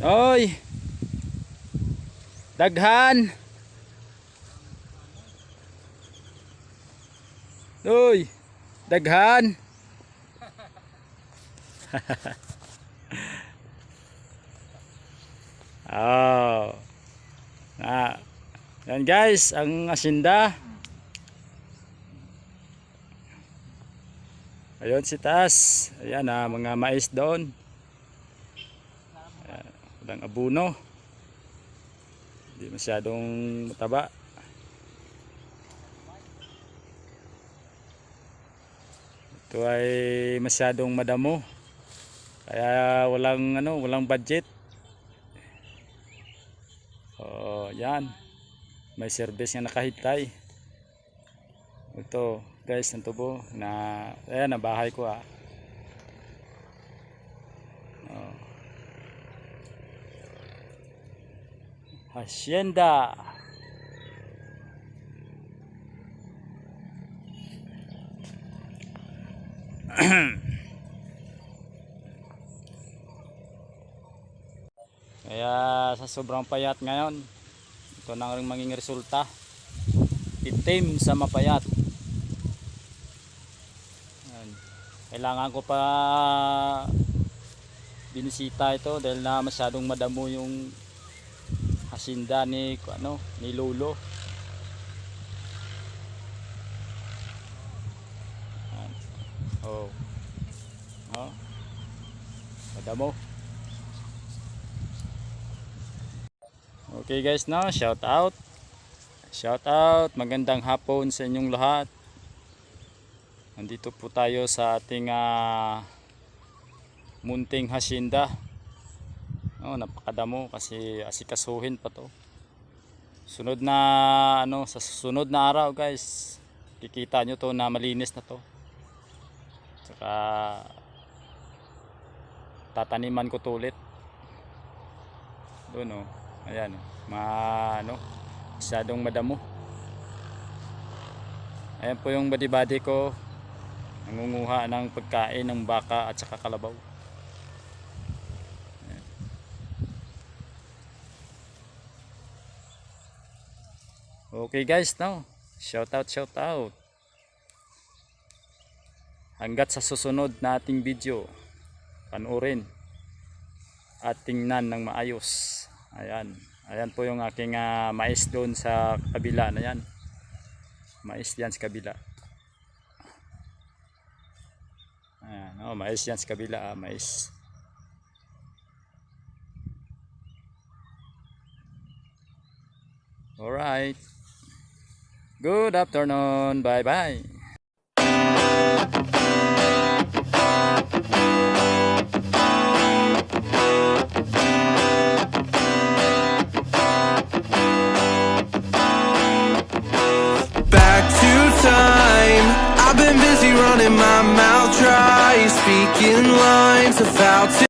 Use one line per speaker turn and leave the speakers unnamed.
Oy. Daghan. Oy. Daghan. oh. Na. Yan guys, ang asinda. Ayun si Tas. Ayan ah, mga mais doon. Walang abuno. Hindi masyadong mataba. Ito ay masyadong madamo. Kaya walang ano, walang budget. Oh, yan. May service nga nakahitay. Ito, guys, ang tubo na ayan ang bahay ko ah. Hacienda. Kaya sa sobrang payat ngayon, ito na rin maging resulta. Itim sa mapayat. Kailangan ko pa binisita ito dahil na masyadong madamo yung hasinda ni ano ni lolo. Oh. Oh. Madamo. Okay guys, no, shout out. Shout out, magandang hapon sa inyong lahat. Nandito po tayo sa ating ah, munting hacienda. Oh, napakadamo kasi asikasuhin pa to. Sunod na ano, sa susunod na araw guys, kikita nyo to na malinis na to. Saka tataniman ko to ulit. Doon oh. Ayan oh. Ma ano, madamo. Ayan po yung badi-badi ko. Nangunguha ng pagkain ng baka at saka kalabaw. Okay guys, now. Shout out, shout out. Hanggat sa susunod na video, panuorin at tingnan ng maayos. Ayan. Ayan po yung aking ah, mais doon sa kabila na. Mais yan sa kabila. Ayan. Oh, mais yan sa kabila. Ah, mais. Alright. Good afternoon. Bye-bye.
running my mouth dry, speaking lines of